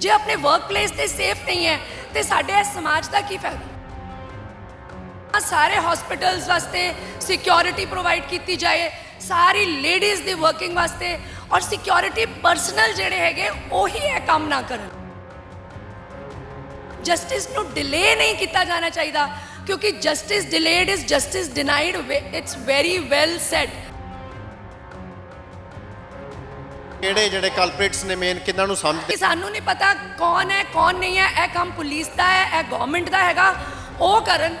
ਜੇ ਆਪਣੇ ਵਰਕਪਲੇਸ ਤੇ ਸੇਫ ਨਹੀਂ ਹੈ, ਤੇ ਸਾਡੇ ਇਸ ਸਮਾਜ ਦਾ ਕੀ ਫਾਇਦਾ? ਆਹ ਸਾਰੇ ਹਸਪੀਟਲਸ ਵਾਸਤੇ ਸਿਕਿਉਰਿਟੀ ਪ੍ਰੋਵਾਈਡ ਕੀਤੀ ਜਾਏ, ਸਾਰੀ ਲੇਡੀਜ਼ ਦੀ ਵਰਕਿੰਗ ਵਾਸਤੇ, ਔਰ ਸਿਕਿਉਰਿਟੀ ਪਰਸਨਲ ਜਿਹੜੇ ਹੈਗੇ, ਉਹੀ ਇਹ ਕੰਮ ਨਾ ਕਰਨ। ਜਸਟਿਸ ਨੂੰ ਡਿਲੇ ਨਹੀਂ ਕੀਤਾ ਜਾਣਾ ਚਾਹੀਦਾ, ਕਿਉਂਕਿ justice delayed is justice denied it's very well sad ਕਿਹੜੇ ਜਿਹੜੇ ਕਲਪ੍ਰਿਟਸ ਨੇ ਮੇਨ ਕਿੰਨਾਂ ਨੂੰ ਸਮਝਦੇ? ਕਿ ਸਾਨੂੰ ਨਹੀਂ ਪਤਾ ਕੌਣ ਹੈ ਕੌਣ ਨਹੀਂ ਹੈ ਇਹ ਕੰਮ ਪੁਲਿਸ ਦਾ ਹੈ ਇਹ ਗਵਰਨਮੈਂਟ ਦਾ ਹੈਗਾ। ਉਹ ਕਰਨ।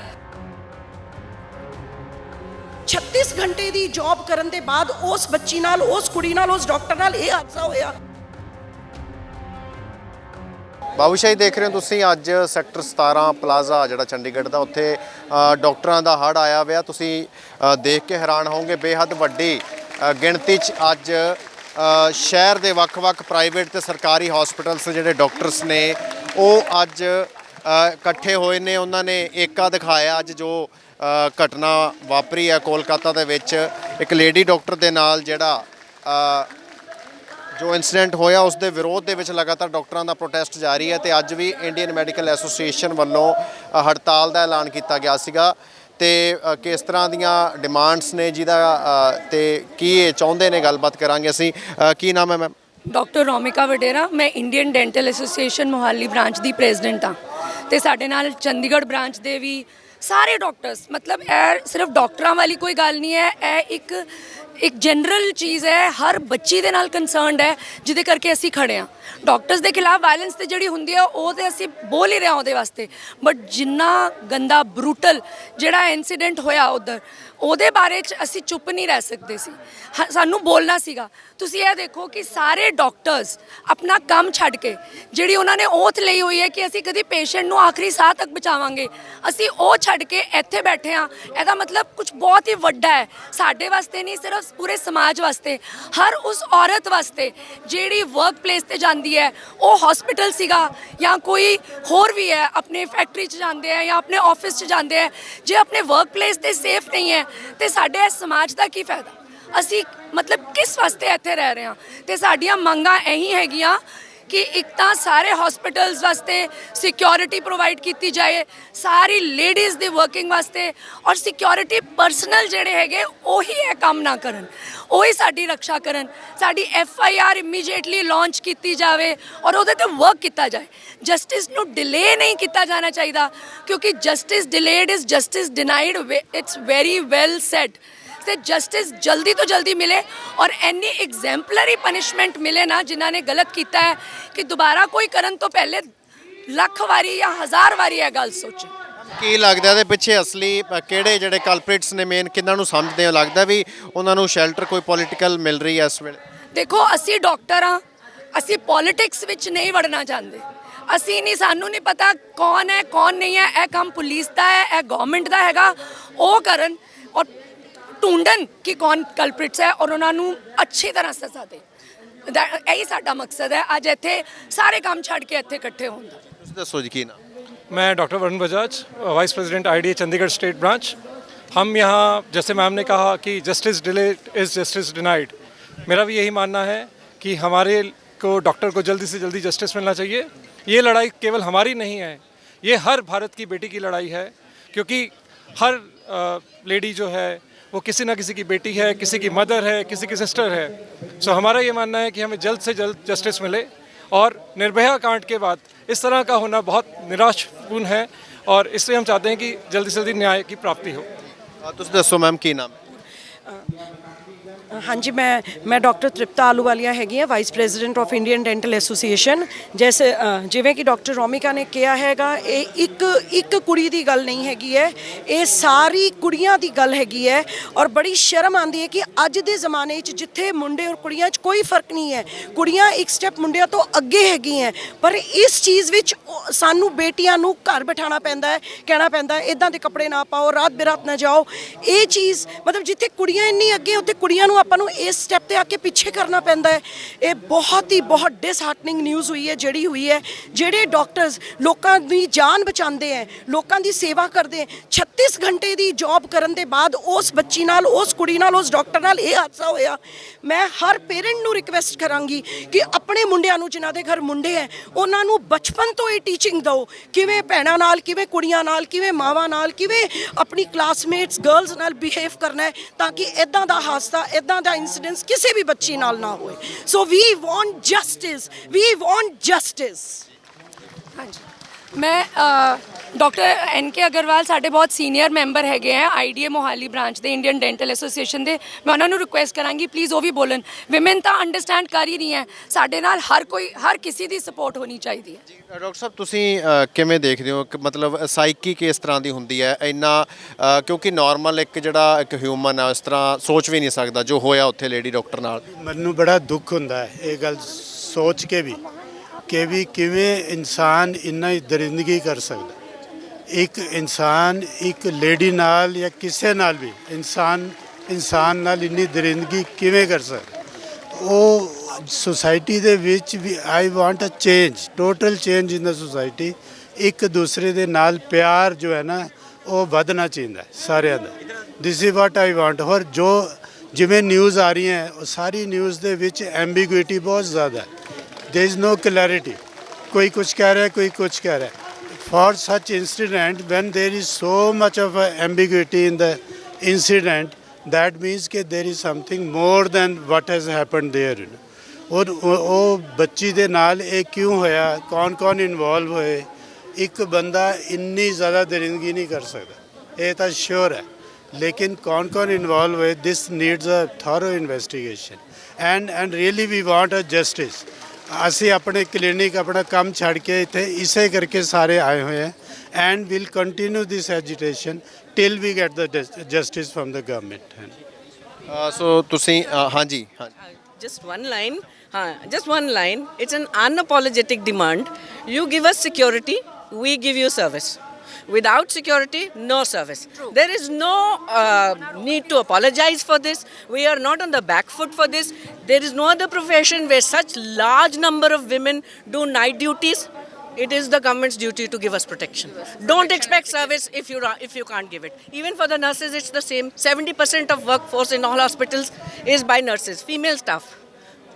36 ਘੰਟੇ ਦੀ ਜੌਬ ਕਰਨ ਦੇ ਬਾਅਦ ਉਸ ਬੱਚੀ ਨਾਲ ਉਸ ਕੁੜੀ ਨਾਲ ਉਸ ਡਾਕਟਰ ਨਾਲ ਇਹ ਹਾਦਸਾ ਹੋਇਆ। ਬਾਬੂਸ਼ਾਹੀ ਦੇਖ ਰਹੇ ਹੋ ਤੁਸੀਂ ਅੱਜ ਸੈਕਟਰ 17 ਪਲਾਜ਼ਾ ਜਿਹੜਾ ਚੰਡੀਗੜ੍ਹ ਦਾ ਉੱਥੇ ਡਾਕਟਰਾਂ ਦਾ ਹੜ ਆਇਆ ਹੋਇਆ। ਤੁਸੀਂ ਦੇਖ ਕੇ ਹੈਰਾਨ ਹੋਵੋਗੇ ਬੇਹੱਦ ਵੱਡੀ ਗਿਣਤੀ 'ਚ ਅੱਜ ਸ਼ਹਿਰ ਦੇ ਵੱਖ-ਵੱਖ ਪ੍ਰਾਈਵੇਟ ਤੇ ਸਰਕਾਰੀ ਹਸਪੀਟਲਸ ਜਿਹੜੇ ਡਾਕਟਰਸ ਨੇ, ਉਹ ਅੱਜ ਇਕੱਠੇ ਹੋਏ ਨੇ। ਉਹਨਾਂ ਨੇ ਏਕਾ ਦਿਖਾਇਆ ਅੱਜ ਜੋ ਘਟਨਾ ਵਾਪਰੀ ਹੈ ਕੋਲਕਾਤਾ ਦੇ ਵਿੱਚ। ਇੱਕ ਲੇਡੀ ਡਾਕਟਰ ਦੇ ਨਾਲ ਜਿਹੜਾ ਜੋ ਇਨਸੀਡੈਂਟ ਹੋਇਆ, ਉਸ ਦੇ ਵਿਰੋਧ ਦੇ ਵਿੱਚ ਲਗਾਤਾਰ ਡਾਕਟਰਾਂ ਦਾ ਪ੍ਰੋਟੈਸਟ ਜਾਰੀ ਹੈ ਤੇ ਅੱਜ ਵੀ ਇੰਡੀਅਨ ਮੈਡੀਕਲ ਐਸੋਸੀਏਸ਼ਨ ਵੱਲੋਂ ਹੜਤਾਲ ਦਾ ਐਲਾਨ ਕੀਤਾ ਗਿਆ ਸੀਗਾ। ਤੇ ਕਿਸ ਤਰ੍ਹਾਂ ਦੀਆਂ ਡਿਮਾਂਡਸ ਨੇ ਜਿਹਦਾ ਅ, ਤੇ ਕੀ ਇਹ ਚਾਹੁੰਦੇ ਨੇ? ਗੱਲਬਾਤ ਕਰਾਂਗੇ ਅਸੀਂ। ਕੀ ਨਾਮ ਹੈ ਮੈਮ? ਡਾਕਟਰ ਰੋਮਿਕਾ ਵਡੇਰਾ। ਮੈਂ Indian dental association Mohali branch ਦੀ ਪ੍ਰੈਜ਼ੀਡੈਂਟ ਹਾਂ। ਤੇ ਸਾਡੇ ਨਾਲ ਚੰਡੀਗੜ੍ਹ ਬ੍ਰਾਂਚ ਦੇ ਵੀ ਸਾਰੇ ਡਾਕਟਰਸ ਮਤਲਬ ਇਹ ਸਿਰਫ ਡਾਕਟਰਾਂ ਵਾਲੀ ਕੋਈ ਗੱਲ ਨਹੀਂ ਹੈ ਇਹ ਇੱਕ ਇੱਕ ਜਨਰਲ ਚੀਜ਼ ਹੈ, ਹਰ ਬੱਚੀ ਦੇ ਨਾਲ ਕੰਸਰਨਡ ਹੈ, ਜਿਹਦੇ ਕਰਕੇ ਅਸੀਂ ਖੜੇ ਹਾਂ। ਡਾਕਟਰਸ ਦੇ ਖਿਲਾਫ ਵਾਇਲੈਂਸ ਤੇ ਜਿਹੜੀ ਹੁੰਦੀ ਹੈ, ਉਹ ਤੇ ਅਸੀਂ ਬੋਲ ਹੀ ਰਹੇ ਹਾਂ ਉਹਦੇ ਵਾਸਤੇ। ਬਟ ਜਿੰਨਾ ਗੰਦਾ ਬਰੂਟਲ ਜਿਹੜਾ ਇਨਸੀਡੈਂਟ ਹੋਇਆ ਉਧਰ, ਉਹਦੇ ਬਾਰੇ ਚ ਅਸੀਂ ਚੁੱਪ ਨਹੀਂ ਰਹਿ ਸਕਦੇ ਸੀ। ਹ, ਸਾਨੂੰ ਬੋਲਣਾ ਸੀਗਾ। ਤੁਸੀਂ ਇਹ ਦੇਖੋ ਕਿ ਸਾਰੇ ਡਾਕਟਰਸ ਆਪਣਾ ਕੰਮ ਛੱਡ ਕੇ, ਜਿਹੜੀ ਉਹਨਾਂ ਨੇ ਓਥ ਲਈ ਹੋਈ ਹੈ ਕਿ ਅਸੀਂ ਕਦੀ ਪੇਸ਼ੈਂਟ ਨੂੰ ਆਖਰੀ ਸਾਹ ਤੱਕ ਬਚਾਵਾਂਗੇ, ਅਸੀਂ ਉਹ ਛੱਡ ਕੇ ਇੱਥੇ ਬੈਠੇ ਹਾਂ। ਇਹਦਾ ਮਤਲਬ ਕੁਝ ਬਹੁਤ ਹੀ ਵੱਡਾ ਹੈ। ਸਾਡੇ ਵਾਸਤੇ ਨਹੀਂ, ਸਿਰਫ ਪੂਰੇ ਸਮਾਜ ਵਾਸਤੇ, ਹਰ ਉਸ ਔਰਤ ਵਾਸਤੇ ਜਿਹੜੀ ਵਰਕ ਪਲੇਸ ਤੇ ਜਾਂਦੀ ਹੈ, ਉਹ ਹਸਪੀਟਲ ਸੀਗਾ ਜਾਂ ਕੋਈ ਹੋਰ ਵੀ ਹੈ, ਆਪਣੇ ਫੈਕਟਰੀ 'ਚ ਜਾਂਦੇ ਆ ਜਾਂ ਆਪਣੇ ਆਫਿਸ 'ਚ ਜਾਂਦੇ ਆ ਜੇ ਆਪਣੇ ਵਰਕ ਪਲੇਸ ਤੇ ਸੇਫ ਨਹੀਂ ਹੈ, ਤੇ ਸਾਡੇ ਇਸ ਸਮਾਜ ਦਾ ਕੀ ਫਾਇਦਾ? ਅਸੀਂ ਮਤਲਬ ਕਿਸ ਵਾਸਤੇ ਇੱਥੇ ਰਹਿ ਰਹੇ ਹਾਂ? ਤੇ ਸਾਡੀਆਂ ਮੰਗਾਂ ਇਹੀ ਹੈਗੀਆਂ ਕਿ ਇੱਕ ਤਾਂ ਸਾਰੇ ਹਸਪੀਟਲਸ ਵਾਸਤੇ ਸਿਕਿਉਰਿਟੀ ਪ੍ਰੋਵਾਈਡ ਕੀਤੀ ਜਾਏ, ਸਾਰੀ ਲੇਡੀਜ਼ ਦੀ ਵਰਕਿੰਗ ਵਾਸਤੇ ਔਰ ਸਿਕਿਉਰਿਟੀ ਪਰਸਨਲ ਜਿਹੜੇ ਹੈਗੇ, ਉਹੀ ਇਹ ਕੰਮ ਨਾ ਕਰਨ, ਉਹੀ ਸਾਡੀ ਰੱਖਿਆ ਕਰਨ, ਸਾਡੀ F I R immediately launch ਕੀਤੀ ਜਾਵੇ ਔਰ ਉਹਦੇ ਤੇ ਵਰਕ ਕੀਤਾ ਜਾਏ। ਜਸਟਿਸ ਨੂੰ ਡਿਲੇ ਨਹੀਂ ਕੀਤਾ ਜਾਣਾ ਚਾਹੀਦਾ, ਕਿਉਂਕਿ justice delayed is justice denied it's very well sad ਤੇ ਜਸਟਿਸ ਜਲਦੀ ਤੋਂ ਜਲਦੀ ਮਿਲੇ ਔਰ ਐਨੀ ਐਗਜ਼ੈਂਪਲਰੀ ਪਨਿਸ਼ਮੈਂਟ ਮਿਲੇ ਨਾ ਜਿਨ੍ਹਾਂ ਨੇ ਗਲਤ ਕੀਤਾ ਹੈ ਕਿ ਦੁਬਾਰਾ ਕੋਈ ਕਰਨ ਤੋਂ ਪਹਿਲੇ ਲੱਖ ਵਾਰੀ ਜਾਂ ਹਜ਼ਾਰ ਵਾਰੀ ਇਹ ਗੱਲ ਸੋਚੇ। ਕੀ ਲੱਗਦਾ ਇਹਦੇ ਪਿੱਛੇ ਅਸਲੀ ਕਿਹੜੇ ਜਿਹੜੇ ਕਲਪ੍ਰਿਟਸ ਨੇ ਮੇਨ ਕਿੰਨਾਂ ਨੂੰ ਸਮਝਦੇ ਹੋ? ਲੱਗਦਾ ਵੀ ਉਹਨਾਂ ਨੂੰ ਸ਼ੈਲਟਰ ਕੋਈ ਪੋਲੀਟੀਕਲ ਮਿਲ ਰਹੀ ਹੈ ਇਸ ਵੇਲੇ? ਦੇਖੋ ਅਸੀਂ ਡਾਕਟਰ ਹਾਂ ਅਸੀਂ ਪੋਲਿਟਿਕਸ ਵਿੱਚ ਨਹੀਂ ਵੜਨਾ ਚਾਹੁੰਦੇ। ਅਸੀਂ ਨਹੀਂ ਸਾਨੂੰ ਨਹੀਂ ਪਤਾ ਕੌਣ ਹੈ ਕੌਣ ਨਹੀਂ ਹੈ ਇਹ ਕੰਮ ਪੁਲਿਸ ਦਾ ਹੈ ਇਹ ਗਵਰਨਮੈਂਟ ਦਾ ਹੈਗਾ ਉਹ ਕਰਨ ਔਰ ਢੂੰਡਣ ਕਿ ਕੌਣ ਕਲਪ੍ਰਿਟਸ ਹੈ ਔਰ ਉਹਨਾਂ ਨੂੰ ਅੱਛੀ ਤਰ੍ਹਾਂ ਸਜ਼ਾ ਦੇ That- ਇਹੀ ਸਾਡਾ ਮਕਸਦ ਹੈ ਅੱਜ ਇੱਥੇ ਸਾਰੇ ਕੰਮ ਛੱਡ ਕੇ ਇੱਥੇ ਇਕੱਠੇ ਹੋਣ ਦਾ ਤੁਸੀਂ ਦੱਸੋ ਜੀ ਕੀ ਨਾਮ मैं doctor Varun Bajaj vice president IDA Chandigarh state branch हम यहाँ जैसे मैम ने कहा कि justice delay is justice denied मेरा भी यही मानना है कि हमारे को डॉक्टर को जल्दी से जल्दी जस्टिस मिलना चाहिए ये लड़ाई केवल हमारी नहीं है ये हर भारत की बेटी की लड़ाई है क्योंकि हर लेडी जो है वो किसी ना किसी की बेटी है किसी की मदर है किसी की सिस्टर है सो हमारा ये मानना है कि हमें जल्द से जल्द जस्टिस मिले और निर्भया कांड के बाद इस तरह का होना बहुत निराशपूर्ण है और इसलिए हम चाहते हैं कि जल्दी से जल्दी न्याय की प्राप्ति हो ਅ, ਤੁਸੀਂ ਦੱਸੋ ਮੈਮ ਕੀ ਨਾਮ ਹੈ ਹਾਂਜੀ ਮੈਂ ਮੈਂ ਡਾਕਟਰ ਤ੍ਰਿਪਤਾ ਆਲੂਵਾਲੀਆ ਹੈਗੀ ਹਾਂ vice president of Indian dental association ਜੈਸੇ ਅ, ਜਿਵੇਂ ਕਿ ਡਾਕਟਰ ਰੋਮਿਕਾ ਨੇ ਕਿਹਾ ਹੈਗਾ ਇਹ ਇੱਕ ਇੱਕ ਕੁੜੀ ਦੀ ਗੱਲ ਨਹੀਂ ਹੈਗੀ ਹੈ ਇਹ ਸਾਰੀ ਕੁੜੀਆਂ ਦੀ ਗੱਲ ਹੈਗੀ ਹੈ। ਔਰ ਬੜੀ ਸ਼ਰਮ ਆਉਂਦੀ ਹੈ ਕਿ ਅੱਜ ਦੇ ਜ਼ਮਾਨੇ 'ਚ ਜਿੱਥੇ ਮੁੰਡੇ ਔਰ ਕੁੜੀਆਂ 'ਚ ਕੋਈ ਫ਼ਰਕ ਨਹੀਂ ਹੈ ਕੁੜੀਆਂ ਇੱਕ ਸਟੈਪ ਮੁੰਡਿਆਂ ਤੋਂ ਅੱਗੇ ਹੈਗੀਆਂ ਪਰ ਇਸ ਚੀਜ਼ ਵਿੱਚ ਉਹ- ਸਾਨੂੰ ਬੇਟੀਆਂ ਨੂੰ ਘਰ ਬਿਠਾਉਣਾ ਪੈਂਦਾ ਹੈ ਕਹਿਣਾ ਪੈਂਦਾ ਹੈ ਇਦਾਂ ਦੇ ਕੱਪੜੇ ਨਾ ਪਾਓ ਰਾਤ ਬਿਰਾਤ ਨਾ ਜਾਓ। ਇਹ ਚੀਜ਼ ਮਤਲਬ ਜਿੱਥੇ ਕੁੜੀਆਂ ਇੰਨੀ ਅੱਗੇ ਉੱਥੇ ਕੁੜੀਆਂ ਨੂੰ ਆਪਾਂ ਨੂੰ ਇਸ ਸਟੈਪ ਤੇ ਆ ਕੇ ਪਿੱਛੇ ਕਰਨਾ ਪੈਂਦਾ ਹੈ। ਇਹ ਬਹੁਤ ਹੀ, ਬਹੁਤ ਡਿਸਹਾਰਟਨਿੰਗ ਨਿਊਜ਼ ਹੋਈ ਹੈ, ਜਿਹੜੀ ਹੋਈ ਹੈ। ਜਿਹੜੇ ਡਾਕਟਰਸ ਲੋਕਾਂ ਦੀ ਜਾਨ ਬਚਾਉਂਦੇ ਹੈ, ਲੋਕਾਂ ਦੀ ਸੇਵਾ ਕਰਦੇ ਹੈ 36 ਘੰਟੇ ਦੀ ਜੌਬ ਕਰਨ ਦੇ ਬਾਅਦ ਉਸ ਬੱਚੀ ਨਾਲ, ਉਸ ਕੁੜੀ ਨਾਲ, ਉਸ ਡਾਕਟਰ ਨਾਲ ਇਹ ਹਾਦਸਾ ਹੋਇਆ। ਮੈਂ ਹਰ ਪੇਰੈਂਟ ਨੂੰ ਰਿਕਵੈਸਟ ਕਰਾਂਗੀ ਕਿ ਆਪਣੇ ਮੁੰਡਿਆਂ ਨੂੰ, ਜਿਨ੍ਹਾਂ ਦੇ ਘਰ ਮੁੰਡੇ ਹੈ, ਉਹਨਾਂ ਨੂੰ ਬਚਪਨ ਤੋਂ ਇਹ ਟੀਚਿੰਗ ਦਿਓ। ਕਿਵੇਂ ਭੈਣਾਂ ਨਾਲ, ਕਿਵੇਂ ਕੁੜੀਆਂ ਨਾਲ, ਕਿਵੇਂ ਮਾਵਾਂ ਨਾਲ, ਕਿਵੇਂ ਆਪਣੀ ਕਲਾਸਮੇਟਸ ਗਰਲਸ ਨਾਲ ਬਿਹੇਵ ਕਰਨਾ ਹੈ, ਤਾਂ ਕਿ ਇਦਾਂ ਦਾ ਹਾਦਸਾ ਇਦਾਂ ਦਾ ਇਨਸੀਡੈਂਸ ਕਿਸੇ ਵੀ ਬੱਚੀ ਨਾਲ ਨਾ ਹੋਏ। So we want justice we want justice ਹਾਂਜੀ। ਮੈਂ ਡਾਕਟਰ ਐਨ ਕੇ ਅਗਰਵਾਲ ਸਾਡੇ ਬਹੁਤ ਸੀਨੀਅਰ ਮੈਂਬਰ ਹੈਗੇ ਆ ਆਈਡੀਏ ਮੋਹਾਲੀ ਬ੍ਰਾਂਚ ਦੇ ਇੰਡੀਅਨ ਡੈਂਟਲ ਐਸੋਸੀਏਸ਼ਨ ਦੇ। ਮੈਂ ਉਹਨਾਂ ਨੂੰ ਰਿਕੁਐਸਟ ਕਰਾਂਗੀ ਪਲੀਜ਼ ਉਹ ਵੀ ਬੋਲਣ। ਵਿਮਨ ਤਾਂ ਅੰਡਰਸਟੈਂਡ ਕਰ ਹੀ ਰਹੀ ਹੈ ਸਾਡੇ ਨਾਲ ਹਰ ਕੋਈ ਹਰ ਕਿਸੇ ਦੀ ਸਪੋਰਟ ਹੋਣੀ ਚਾਹੀਦੀ ਹੈ। ਡਾਕਟਰ ਸਾਹਿਬ ਤੁਸੀਂ ਅ, ਕਿਵੇਂ ਦੇਖਦੇ ਹੋ? ਕਿ ਮਤਲਬ ਸਾਈਕੀ ਕਿਸ ਤਰ੍ਹਾਂ ਦੀ ਹੁੰਦੀ ਹੈ? ਇੰਨਾ ਅ, ਕਿਉਂਕਿ ਨਾਰਮਲ ਇੱਕ ਜਿਹੜਾ ਇੱਕ ਹਿਊਮਨ ਆ ਇਸ ਤਰ੍ਹਾਂ ਸੋਚ ਵੀ ਨਹੀਂ ਸਕਦਾ ਜੋ ਹੋਇਆ ਉੱਥੇ ਲੇਡੀ ਡਾਕਟਰ ਨਾਲ। ਮੈਨੂੰ ਬੜਾ ਦੁੱਖ ਹੁੰਦਾ ਹੈ ਇਹ ਗੱਲ ਸੋਚ ਕੇ ਵੀ ਕਿ ਵੀ ਕਿਵੇਂ ਇਨਸਾਨ ਇੰਨਾ ਹੀ ਦਰਿੰਦਗੀ ਕਰ ਸਕਦਾ। ਇੱਕ ਇਨਸਾਨ, ਇੱਕ ਲੇਡੀ ਨਾਲ ਜਾਂ ਕਿਸੇ ਨਾਲ ਵੀ ਇਨਸਾਨ ਇਨਸਾਨ ਨਾਲ ਇੰਨੀ ਦਰਿੰਦਗੀ ਕਿਵੇਂ ਕਰ ਸਕਦਾ? ਉਹ ਸੁਸਾਇਟੀ ਦੇ ਵਿੱਚ ਵੀ I want uh change total change in the society ਇੱਕ ਦੂਸਰੇ ਦੇ ਨਾਲ ਪਿਆਰ ਜੋ ਹੈ ਨਾ, ਉਹ ਵਧਣਾ ਚਾਹੀਦਾ ਸਾਰਿਆਂ ਦਾ। This is what I want ਹੋਰ ਜੋ ਜਿਵੇਂ ਨਿਊਜ਼ ਆ ਰਹੀ ਹੈ ਉਹ ਸਾਰੀ ਨਿਊਜ਼ ਦੇ ਵਿੱਚ ਐਂਬੀਗੁਇਟੀ ਬਹੁਤ ਜ਼ਿਆਦਾ ਹੈ। There is no clarity ਕੋਈ ਕੁਝ ਕਹਿ ਰਿਹਾ, ਕੋਈ ਕੁਝ ਕਹਿ ਰਿਹਾ। For such incident when there is so much of a ambiguity in the incident that means ਕਿ there is something more than what has happened there you know. ਔਰ ਉਹ ਉਹ ਬੱਚੀ ਦੇ ਨਾਲ ਇਹ ਕਿਉਂ ਹੋਇਆ ਕੌਣ ਕੌਣ ਇਨਵੋਲਵ ਹੋਏ ਇੱਕ ਬੰਦਾ ਇੰਨੀ ਜ਼ਿਆਦਾ ਦਰਿੰਦਗੀ ਨਹੀਂ ਕਰ ਸਕਦਾ ਇਹ ਤਾਂ ਸ਼ੋਰ ਹੈ ਲੇਕਿਨ ਕੌਣ ਕੌਣ ਇਨਵੋਲਵ ਹੋਏ this needs a thorough investigation and and really we want a justice ਅਸੀਂ ਆਪਣੇ ਕਲੀਨਿਕ ਆਪਣਾ ਕੰਮ ਛੱਡ ਕੇ ਇੱਥੇ ਇਸੇ ਕਰਕੇ ਸਾਰੇ ਆਏ ਹੋਏ ਹੈ and will continue this agitation till we get the justice from the government uh, so ਤੁਸੀਂ ਅ, ਹਾਂਜੀ ਹਾਂਜੀ Just one line. Huh, just one line. It's an unapologetic demand. You give us security, we give you service. Without security, no service. There is no uh, need to apologize for this. We are not on the back foot for this. There is no other profession where such large number of women do night duties. It is the government's duty to give us protection. Don't expect service if you if you can't give it. Even for the nurses, it's the same. 70% of workforce in all hospitals is by nurses, female staff.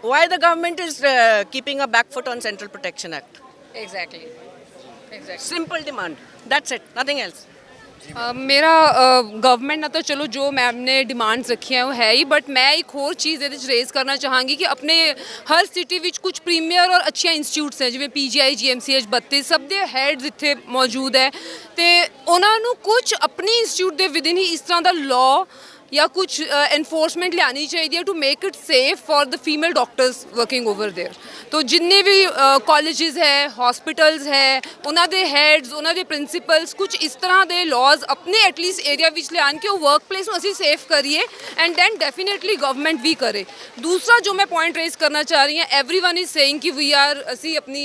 Why the government is uh, keeping a back foot on Central Protection Act? Exactly. Demand. That's it. Nothing else. ਅ, ਮੇਰਾ government ਨਾਲ ਤਾਂ ਚਲੋ ਜੋ ma'am ਨੇ demands ਰੱਖੀਆਂ ਉਹ ਹੈ ਹੀ ਬਟ ਮੈਂ ਇੱਕ ਹੋਰ ਚੀਜ਼ ਇਹਦੇ ਵਿੱਚ ਰੇਜ਼ ਕਰਨਾ ਚਾਹਾਂਗੀ ਕਿ ਆਪਣੇ ਹਰ ਸਿਟੀ ਵਿੱਚ ਕੁਝ ਪ੍ਰੀਮੀਅਰ ਔਰ ਅੱਛੀਆਂ ਇੰਸਟੀਚਿਊਟਸ ਹੈ ਜਿਵੇਂ ਪੀਜੀਆਈ ਜੀਐਮਸੀਐਚ 32 ਸਭ ਦੇ ਹੈਡਸ ਇੱਥੇ ਮੌਜੂਦ ਹੈ ਤੇ ਉਹਨਾਂ ਨੂੰ ਕੁਝ ਆਪਣੀ ਇੰਸਟੀਚਿਊਟ ਦੇ ਵਿਦਿਨ ਹੀ ਇਸ ਤਰ੍ਹਾਂ ਦਾ ਲਾਅ या कुछ एनफोर्समेंट ले आनी चाहिए to make it safe for the female doctors working over there तो जिन्ने भी कॉलेज है हॉस्पिटल्स है उन्होंने हैड्स उन्होंने प्रिंसीपल्स कुछ इस तरह के लॉज अपने एटलीस्ट एरिया ले आन के वर्क प्लेस में असं सेफ़ करिए एंड दैन डेफिनेटली गवर्नमेंट भी करे. दूसरा जो मैं पॉइंट रेज करना चाह रही हूँ एवरी वन इज़ सेंग कि वी आर असी अपनी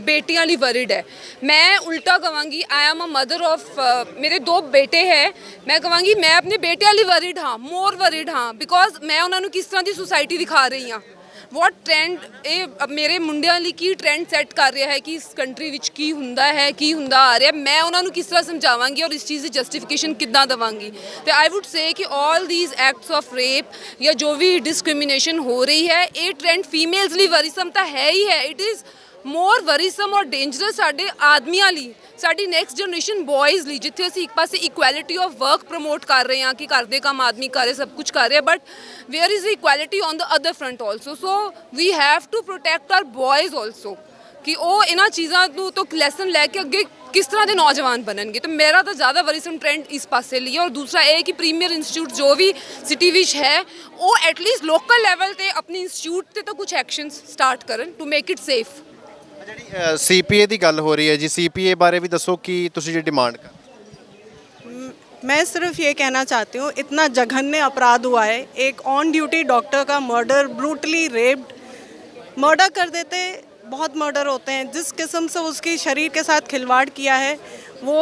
ਬੇਟੀਆਂ ਲਈ ਵਰਿਡ ਹੈ। ਮੈਂ ਉਲਟਾ ਕਵਾਂਗੀ I am a mother of ਮੇਰੇ ਦੋ ਬੇਟੇ ਹੈ। ਮੈਂ ਕਵਾਂਗੀ, ਮੈਂ ਆਪਣੇ ਬੇਟਿਆਂ ਲਈ ਵਰਿਡ ਹਾਂ ਮੋਰ ਵਰਿਡ ਹਾਂ ਬਿਕੋਜ਼ ਮੈਂ ਉਹਨਾਂ ਨੂੰ ਕਿਸ ਤਰ੍ਹਾਂ ਦੀ ਸੁਸਾਇਟੀ ਦਿਖਾ ਰਹੀ ਹਾਂ। ਵਾਟ ਟ੍ਰੈਂਡ ਇਹ ਮੇਰੇ ਮੁੰਡਿਆਂ ਲਈ ਕੀ ਟ੍ਰੈਂਡ ਸੈੱਟ ਕਰ ਰਿਹਾ ਹੈ ਕਿ ਇਸ ਕੰਟਰੀ ਵਿੱਚ ਕੀ ਹੁੰਦਾ ਹੈ, ਕੀ ਹੁੰਦਾ ਆ ਰਿਹਾ, ਮੈਂ ਉਹਨਾਂ ਨੂੰ ਕਿਸ ਤਰ੍ਹਾਂ ਸਮਝਾਵਾਂਗੀ ਔਰ ਇਸ ਚੀਜ਼ ਦੀ ਜਸਟੀਫਿਕੇਸ਼ਨ ਕਿੱਦਾਂ ਦਵਾਂਗੀ? ਤੇ ਆਈ ਊਡ ਸੇ ਕਿ all these acts of rape ਜਾਂ ਜੋ ਵੀ ਡਿਸਕ੍ਰਿਮੀਨੇਸ਼ਨ ਹੋ ਰਹੀ ਹੈ, ਇਹ ਟ੍ਰੈਂਡ ਫੀਮੇਲਸ ਲਈ ਵਰੀਸਮ ਤਾਂ ਹੈ ਹੀ ਹੈ। ਇਟ ਇਜ਼ ਮੋਰ ਵਰੀਸਮ ਔਰ ਡੇਂਜਰਸ ਸਾਡੇ ਆਦਮੀਆਂ ਲਈ, ਸਾਡੀ ਨੈਕਸਟ ਜਨਰੇਸ਼ਨ ਬॉयਜ਼ ਲਈ, ਜਿੱਥੇ ਅਸੀਂ ਇੱਕ ਪਾਸੇ ਇਕੁਐਲਿਟੀ ਆਫ ਵਰਕ ਪ੍ਰਮੋਟ ਕਰ ਰਹੇ ਹਾਂ ਕਿ ਘਰ ਦੇ ਕੰਮ ਆਦਮੀ ਕਰੇ ਸਭ ਕੁਝ ਕਰ ਰਿਹਾ but where is equality on the other front also so we have to protect our boys also ਕਿ ਉਹ ਇਹਨਾਂ ਚੀਜ਼ਾਂ ਨੂੰ ਤੋਂ ਲੈਸਨ ਲੈ ਕੇ ਅੱਗੇ ਕਿਸ ਤਰ੍ਹਾਂ ਦੇ ਨੌਜਵਾਨ ਬਣਨਗੇ। ਤੇ ਮੇਰਾ ਤਾਂ ਜ਼ਿਆਦਾ ਵਰੀਸਮ ਟ੍ਰੈਂਡ ਇਸ ਪਾਸੇ ਲਈ ਹੈ ਔਰ ਦੂਸਰਾ ਇਹ ਕਿ ਪ੍ਰੀਮੀਅਰ ਇੰਸਟੀਚਿਊਟ ਜੋ ਵੀ ਸਿਟੀ ਵਿੱਚ ਹੈ, ਉਹ ਐਟਲੀਸਟ ਲੋਕਲ ਲੈਵਲ ਤੇ ਆਪਣੀ ਇੰਸਟੀਚਿਊਟ ਤੇ ਤਾਂ ਕੁਝ ਐਕਸ਼ਨਸ ਸਟਾਰਟ ਕਰਨ ਟੂ ਮੇਕ ਇਟ ਸੇਫ ਜਿਹੜੀ ਸੀਪੀਏ ਦੀ ਗੱਲ ਹੋ ਰਹੀ ਹੈ ਜੀ ਸੀਪੀਏ ਬਾਰੇ ਵੀ ਦੱਸੋ ਕੀ ਤੁਸੀਂ ਜਿਹੜੀ ਡਿਮਾਂਡ ਕਰ मैं सिर्फ ये कहना चाहती हूँ इतना जघन्य अपराध हुआ है एक ऑन ड्यूटी डॉक्टर का मर्डर ब्रूटली रेप्ड मर्डर कर देते बहुत मर्डर होते हैं जिस किस्म से उसकी शरीर के साथ खिलवाड़ किया है वो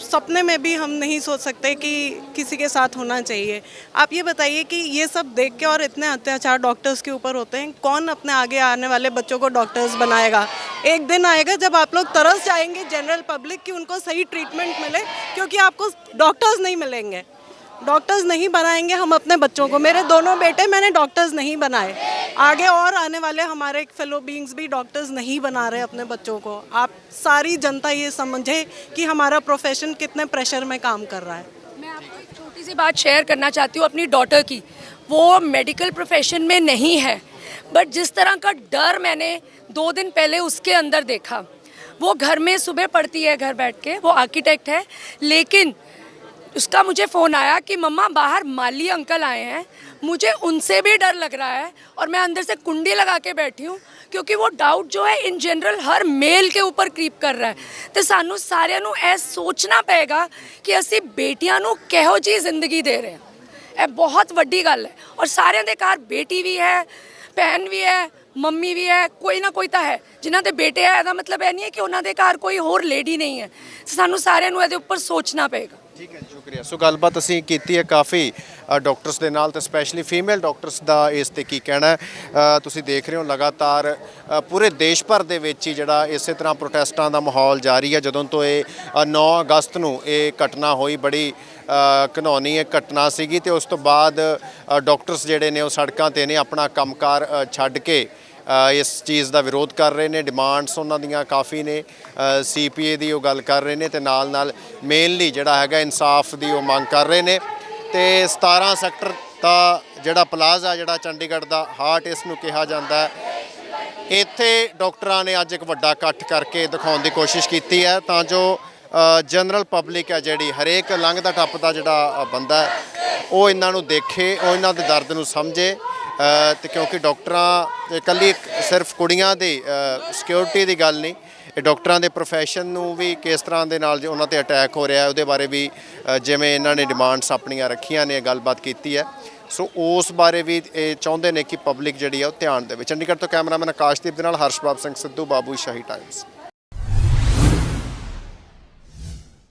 सपने में भी हम नहीं सोच सकते कि किसी के साथ होना चाहिए। आप ये बताइए कि ये सब देख के और इतने अत्याचार डॉक्टर्स के ऊपर होते हैं, कौन अपने आगे आने वाले बच्चों को डॉक्टर्स बनाएगा? एक दिन आएगा जब आप लोग तरस जाएँगे जनरल पब्लिक कि उनको सही ट्रीटमेंट मिले, क्योंकि आपको डॉक्टर्स नहीं मिलेंगे। डॉक्टर्स नहीं बनाएँगे हम अपने बच्चों को। मेरे दोनों बेटे मैंने डॉक्टर्स नहीं बनाए। आगे और आने वाले हमारे फेलो बींग्स भी डॉक्टर्स नहीं बना रहे अपने बच्चों को। आप सारी जनता ये समझे कि हमारा प्रोफेशन कितने प्रेशर में काम कर रहा है। मैं आपको एक छोटी सी बात शेयर करना चाहती हूँ अपनी डॉटर की। वो मेडिकल प्रोफेशन में नहीं है। बट जिस तरह का डर मैंने दो दिन पहले उसके अंदर देखा, वो घर में सुबह पढ़ती है, घर बैठ के, वो आर्किटेक्ट है। लेकिन उसका मुझे फ़ोन आया कि मम्मा बाहर माली अंकल आए हैं मुझे उनसे भी डर लग रहा है और मैं अंदर से कुंडी लगा के बैठी हूँ ਕਿਉਂਕਿ ਉਹ ਡਾਊਟ ਜੋ ਹੈ ਇਨ ਜਨਰਲ ਹਰ ਮੇਲ ਕੇ ਉੱਪਰ ਕ੍ਰੀਪ ਕਰ ਰਿਹਾ ਹੈ ਤੇ ਸਾਨੂੰ ਸਾਰਿਆਂ ਨੂੰ ਇਹ ਸੋਚਣਾ ਪਏਗਾ ਕਿ ਅਸੀਂ ਬੇਟੀਆਂ ਨੂੰ ਕਿਹੋ ਜਿਹੀ ਜ਼ਿੰਦਗੀ ਦੇ ਰਹੇ ਹਾਂ ਇਹ ਬਹੁਤ ਵੱਡੀ ਗੱਲ ਹੈ ਔਰ ਸਾਰਿਆਂ ਦੇ ਘਰ ਬੇਟੀ ਵੀ ਹੈ ਭੈਣ ਵੀ ਹੈ ਮੰਮੀ ਵੀ ਹੈ ਕੋਈ ਨਾ ਕੋਈ ਤਾਂ ਹੈ ਜਿਨ੍ਹਾਂ ਦੇ ਬੇਟੇ ਹੈ ਇਹਦਾ ਮਤਲਬ ਇਹ ਨਹੀਂ ਹੈ ਕਿ ਉਹਨਾਂ ਦੇ ਘਰ ਕੋਈ ਹੋਰ ਲੇਡੀ ਨਹੀਂ ਹੈ ਸਾਨੂੰ ਸਾਰਿਆਂ ਨੂੰ ਇਹਦੇ ਉੱਪਰ ਸੋਚਣਾ ਪਏਗਾ ਠੀਕ ਹੈ ਜੀ ਸ਼ੁਕਰੀਆ। ਸੋ ਗੱਲਬਾਤ ਅਸੀਂ ਕੀਤੀ ਹੈ ਕਾਫੀ ਡਾਕਟਰਸ ਦੇ ਨਾਲ ਤੇ ਸਪੈਸ਼ਲੀ ਫੀਮੇਲ ਡਾਕਟਰਸ ਦਾ ਇਸ ਤੇ ਕੀ ਕਹਿਣਾ ਹੈ। ਤੁਸੀਂ ਦੇਖ ਰਹੇ ਹੋ ਲਗਾਤਾਰ ਪੂਰੇ ਦੇਸ਼ ਭਰ ਦੇ ਵਿੱਚ ਹੀ ਜਿਹੜਾ ਇਸੇ ਤਰ੍ਹਾਂ ਪ੍ਰੋਟੈਸਟਾਂ ਦਾ ਮਾਹੌਲ ਜਾਰੀ ਹੈ। ਜਦੋਂ ਤੋਂ ਇਹ ਅ, 9 ਅਗਸਤ ਨੂੰ ਇਹ ਘਟਨਾ ਹੋਈ ਬੜੀ ਅ, ਘਿਨੌਣੀ ਇਹ ਘਟਨਾ ਸੀਗੀ ਤੇ ਉਸ ਤੋਂ ਬਾਅਦ ਅ, ਡਾਕਟਰਸ ਜਿਹੜੇ ਨੇ ਉਹ ਸੜਕਾਂ ਤੇ ਨੇ ਆਪਣਾ ਕੰਮਕਾਰ ਅ, ਛੱਡ ਕੇ ਇਸ ਚੀਜ਼ ਦਾ ਵਿਰੋਧ ਕਰ ਰਹੇ ਨੇ ਡਿਮਾਂਡਸ ਉਹਨਾਂ ਦੀਆਂ ਕਾਫੀ ਨੇ ਸੀਪੀਏ ਦੀ ਉਹ ਗੱਲ ਕਰ ਰਹੇ ਨੇ ਤੇ ਨਾਲ ਨਾਲ ਮੇਨਲੀ ਜਿਹੜਾ ਹੈਗਾ ਇਨਸਾਫ ਦੀ ਉਹ ਮੰਗ ਕਰ ਰਹੇ ਨੇ ਤੇ 17 ਸੈਕਟਰ ਦਾ ਜਿਹੜਾ ਪਲਾਜ਼ਾ ਜਿਹੜਾ ਚੰਡੀਗੜ੍ਹ ਦਾ ਹਾਰਟ ਇਸ ਨੂੰ ਕਿਹਾ ਜਾਂਦਾ ਹੈ। ਇੱਥੇ ਡਾਕਟਰਾਂ ਨੇ ਅੱਜ ਇੱਕ ਵੱਡਾ ਇਕੱਠ ਕਰਕੇ ਦਿਖਾਉਣ ਦੀ ਕੋਸ਼ਿਸ਼ ਕੀਤੀ ਹੈ ਤਾਂ ਜੋ ਜਨਰਲ ਪਬਲਿਕ ਹੈ ਜਿਹੜੀ ਹਰੇਕ ਲੰਘਦਾ ਟੱਪਦਾ ਜਿਹੜਾ ਬੰਦਾ ਉਹ ਇਹਨਾਂ ਨੂੰ ਦੇਖੇ, ਉਹ ਇਹਨਾਂ ਦੇ ਦਰਦ ਨੂੰ ਸਮਝੇ ਤੇ ਕਿਉਂਕਿ ਡਾਕਟਰਾਂ ਇਕੱਲੀ ਸਿਰਫ ਕੁੜੀਆਂ ਦੀ ਸਿਕਿਉਰਿਟੀ ਦੀ ਗੱਲ ਨਹੀਂ, ਇਹ ਡਾਕਟਰਾਂ ਦੇ ਪ੍ਰੋਫੈਸ਼ਨ ਨੂੰ ਵੀ ਕਿਸ ਤਰ੍ਹਾਂ ਦੇ ਨਾਲ ਉਹਨਾਂ ਤੇ ਅਟੈਕ ਹੋ ਰਿਹਾ ਉਹਦੇ ਬਾਰੇ ਵੀ ਜਿਵੇਂ ਇਹਨਾਂ ਨੇ ਡਿਮਾਂਡਸ ਆਪਣੀਆਂ ਰੱਖੀਆਂ ਨੇ, ਗੱਲਬਾਤ ਕੀਤੀ ਹੈ। ਸੋ ਉਸ ਬਾਰੇ ਵੀ ਇਹ ਚਾਹੁੰਦੇ ਨੇ ਕਿ ਪਬਲਿਕ ਜਿਹੜੀ ਆ ਉਹ ਧਿਆਨ ਦੇਵੇ। ਚੰਡੀਗੜ੍ਹ ਤੋਂ ਕੈਮਰਾਮੈਨ ਆਕਾਸ਼ਦੀਪ ਦੇ ਨਾਲ ਹਰਸ਼ਬਾਬ ਸਿੰਘ ਸਿੱਧੂ, ਬਾਬੂ ਸ਼ਾਹੀ ਟਾਈਮਸ